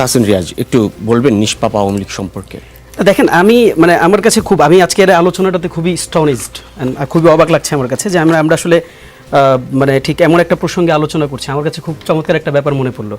তাহসিন রিয়াজ, একটু বলবেন নিষ্পাপ আওয়ামী লীগ সম্পর্কে? দেখেন, আমি মানে আমার কাছে খুব, আমি আজকের আলোচনাটাতে খুবই স্টনিজড খুবই অবাক লাগছে আমার কাছে যে আমরা আমরা আসলে মানে ঠিক এমন একটা প্রসঙ্গে আলোচনা করছি। আমার কাছে খুব চমৎকার একটা ব্যাপার মনে পড়ল।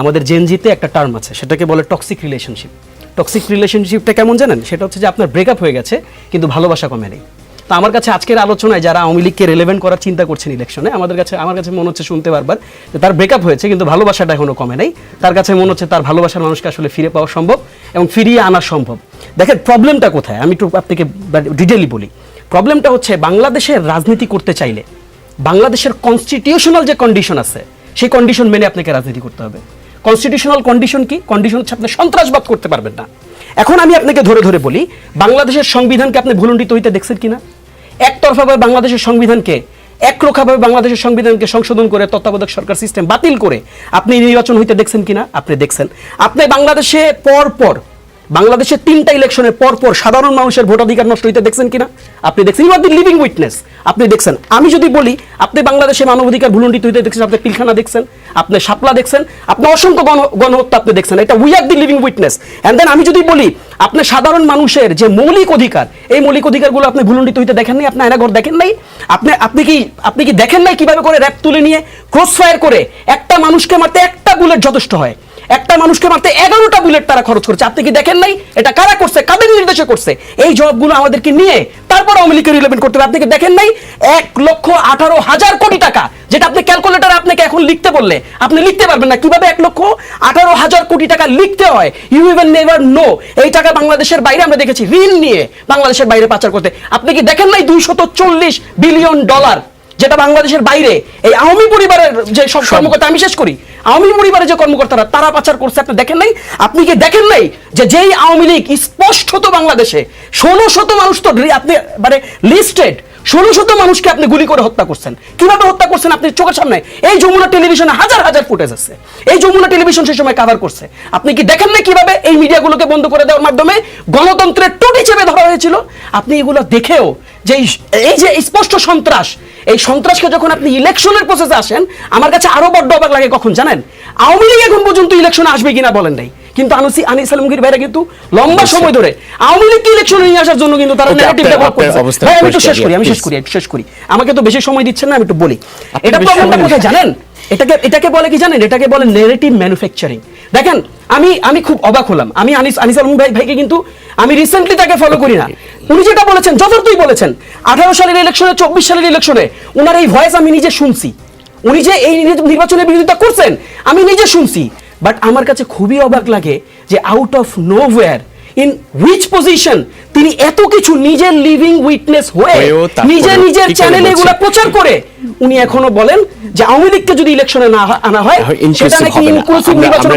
আমাদের জেনজিতে একটা টার্ম আছে, সেটাকে বলে টক্সিক রিলেশনশিপ টক্সিক রিলেশনশিপটা কেমন জানেন? সেটা হচ্ছে যে আপনার ব্রেকআপ হয়ে গেছে, কিন্তু ভালোবাসা কমে নেই। তো আমার কাছে আজকের আলোচনায় যারা আওয়ামী লীগকে রেলেভেন্ট করার চিন্তা করছেন ইলেকশনে আমাদের কাছে আমার কাছে মনে হচ্ছে শুনতে পারবার যে তার ব্রেকআপ হয়েছে, কিন্তু ভালোবাসাটা এখনও কমে নাই। তার কাছে মনে হচ্ছে তার ভালোবাসার মানুষকে আসলে ফিরে পাওয়া সম্ভব এবং ফিরিয়ে আনা সম্ভব। দেখেন প্রবলেমটা কোথায়? আমি একটু আপনাকে ডিটেলি বলি। প্রবলেমটা হচ্ছে বাংলাদেশের রাজনীতি করতে চাইলে, বাংলাদেশের কনস্টিটিউশনাল যে কন্ডিশন আছে, সেই কন্ডিশন মেনে আপনাকে রাজনীতি করতে হবে। কনস্টিটিউশনাল কন্ডিশন কি? কন্ডিশন হচ্ছে আপনি সন্ত্রাসবাদ করতে পারবেন না। এখন আমি আপনাকে ধরে ধরে বলি, বাংলাদেশের সংবিধানকে আপনি ভুলুণ্ঠিত হইতে দেখছেন কিনা? একতরফাভাবে বাংলাদেশের সংবিধানকে, একরোখাভাবে বাংলাদেশের সংবিধানকে সংশোধন করে তত্ত্বাবধায়ক সরকার সিস্টেম বাতিল করে আপনি নির্বাচন হইতে দেখছেন কিনা? আপনি দেখছেন। আপনি বাংলাদেশে পর পর বাংলাদেশের তিনটা ইলেকশনের পর পর সাধারণ মানুষের ভোটাধিকার নষ্ট হইতে দেখছেন কিনা? আপনি দেখছেন you are the living witness. আপনি দেখছেন। আমি যদি বলি, আপনি বাংলাদেশে মানবাধিকার ভুলণ্ডিত হইতে দেখছেন, আপনি পিলখানা দেখছেন। আপনি শাপলা দেখছেন, আপনি অসংখ্য গণ গণহত্যা আপনি দেখছেন, এটা we are the living witness and then আমি যদি বলি, আপনি সাধারণ মানুষের যে মৌলিক অধিকার, এই মৌলিক অধিকারগুলো আপনি ভুলণ্ডিত হইতে দেখেন নাই, আপনি আয়নাঘর দেখেন নাই? আপনি আপনি কি আপনি কি দেখেন নাই কীভাবে করে র্যাপ তুলে নিয়ে ক্রস ফায়ার করে একটা মানুষকে মারতে একটা বুলেট যথেষ্ট হয়? একটা মানুষকে মারতে এগারোটা বুলেট তারা খরচ করছে। আপনি কি দেখেন নাই? এটা কারা করছে? কাদের নির্দেশে করছে? এই জবগুলো আমাদেরকে নিয়ে তারপর আওয়ামী লীগের রিলেভেন্ট করতে হবে। আপনি কি দেখেন নাই? এক লক্ষ আঠারো হাজার কোটি টাকা, যেটা আপনি ক্যালকুলেটার আপনাকে এখন লিখতে বললে, আপনি লিখতে পারবেন না। কীভাবে এক লক্ষ আঠারো হাজার কোটি টাকা লিখতে হয়? ইউ ইভেন নেভার নো এই টাকা বাংলাদেশের বাইরে আমরা দেখেছি। ঋণ নিয়ে বাংলাদেশের বাইরে পাচার করতে। আপনি কি দেখেন নাই? দুইশত চল্লিশ বিলিয়ন ডলার যেটা বাংলাদেশের বাইরে এই আওয়ামী পরিবারের যে সব কর্মকর্তা আমি শেষ করি। আওয়ামী পরিবারের যে কর্মকর্তারা তারা পাচার করছে আপনি দেখেন নাই? আপনি কি দেখেন নাই যে যেই আওয়ামী লীগ স্পষ্টত বাংলাদেশে ষোলো শত মানুষ তো আপনি মানে লিস্টেড ষোলো শত মানুষকে আপনি গুলি করে হত্যা করছেন। কীভাবে হত্যা করছেন আপনি চোখের সামনে? এই যমুনা টেলিভিশনে হাজার হাজার ফুটেজ আছে। এই যমুনা টেলিভিশন সেই সময় কাভার করছে। আপনি কি দেখেন না কীভাবে এই মিডিয়াগুলোকে বন্ধ করে দেওয়ার মাধ্যমে গণতন্ত্রের টুটি চেপে ধরা হয়েছিল? আপনি এগুলো দেখেও যে এই- এই যে স্পষ্ট সন্ত্রাস এই সন্ত্রাসকে যখন আপনি ইলেকশনের প্রসেসে আসেন আমার কাছে আরও বড্ড অবাক লাগে কখন জানেন? আওয়ামী লীগ এখন পর্যন্ত ইলেকশনে আসবে কিনা বলেন নাই। কিন্তু আনুসি আনিস আলমগীর ভাইরা কিন্তু লম্বা সময় ধরে আওয়ামী লীগকে ইলেকশনে নিয়ে আসার জন্য কিন্তু তারা নেগেটিভ ব্যবহার ডেভেলপ করছে। ভাই আমি একটু শেষ করি আমি শেষ করি শেষ করি। আমাকে তো বেশি সময় দিচ্ছেন না আমি একটু বলি। এটা তো প্রবলেমটা কোথায় জানেন? এটাকে এটাকে বলে কি জানেন? এটাকে বলে নেগেটিভ ম্যানুফ্যাকচারিং দেখেন আমি আমি খুব অবাক হলাম। আমি আনিস আনিস আলম ভাই ভাইকে কিন্তু আমি রিসেন্টলি তাকে ফলো করি না। উনি যেটা বলেছেন যথার্থই বলেছেন আঠারো সালের ইলেকশনে চব্বিশ সালের ইলেকশনে ওনার এই ভয়েস আমি নিজে শুনছি। উনি যে এই নির্বাচনের বিরোধিতা করছেন আমি নিজে শুনছি। বাট আমার কাছে খুবই অবাক লাগে যে out of no in which position তিনি এত কিছু নিজের লিভিং উইটনেস হয়ে নিজে নিজের চ্যানেলে এগুলো প্রচার করে উনি এখনও বলেন যে আওয়ামী লীগকে যদি ইলেকশনে না আনা হয় সেটা নাকি ইনক্লুসিভ নির্বাচন।